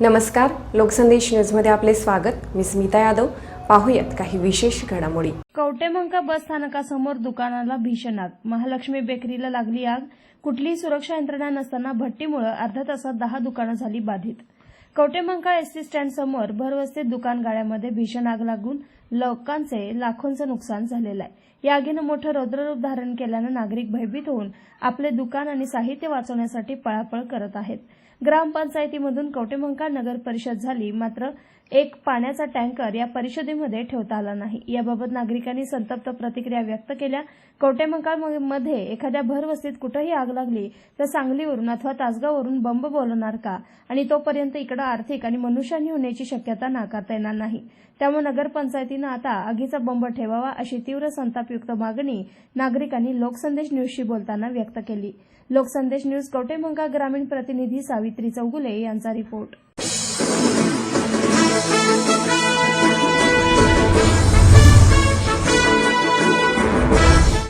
नमस्कार लोकसंदेश न्यूजमध्ये आपले स्वागत. मी स्मिता यादव. पाहूयात काही विशेष घडामोडी. कवटेमंका बस स्थानकासमोर दुकानाला भीषण आग. महालक्ष्मी बेकरीला लागली आग. कुठलीही सुरक्षा यंत्रणा नसताना भट्टीमुळे अर्ध्या तासात दहा दुकानं झाली बाधित. कवटेमंका एसटी स्टँड समोर भरवस्तीत दुकान गाड्यामध्ये भीषण आग लागून लोकांचे लाखोंचं नुकसान झालेलं आहे. या आगीनं मोठं रौद्ररूप धारण केल्यानं नागरिक भयभीत होऊन आपले दुकान आणि साहित्य वाचवण्यासाठी पळापळ करत आहेत. ग्रामपंचायतीमधून कवटेमंका नगर परिषद झाली मात्र एक पाण्याचा टँकर या परिषदेमध्ये ठेवता आला नाही. याबाबत नागरिकांनी संतप्त प्रतिक्रिया व्यक्त केल्या. कवटेमंकामध्ये एखाद्या भरवस्तीत कुठंही आग लागली तर सांगलीवरून अथवा तासगाववरून बंब बोलवणार का? आणि तोपर्यंत इकडे आर्थिक आणि मनुष्यहानी होण्याची शक्यता नाकारता येणार नाही. त्यामुळे नगरपंचायती नगरपंचायतीनं आता आगीचा बंब ठेवावा अशी तीव्र संतापयुक्त मागणी नागरिकांनी लोकसंदेश न्यूजशी बोलताना व्यक्त केली. लोकसंदेश न्यूज कवटेमंका ग्रामीण प्रतिनिधी सावित्री चौगुले यांचा रिपोर्ट.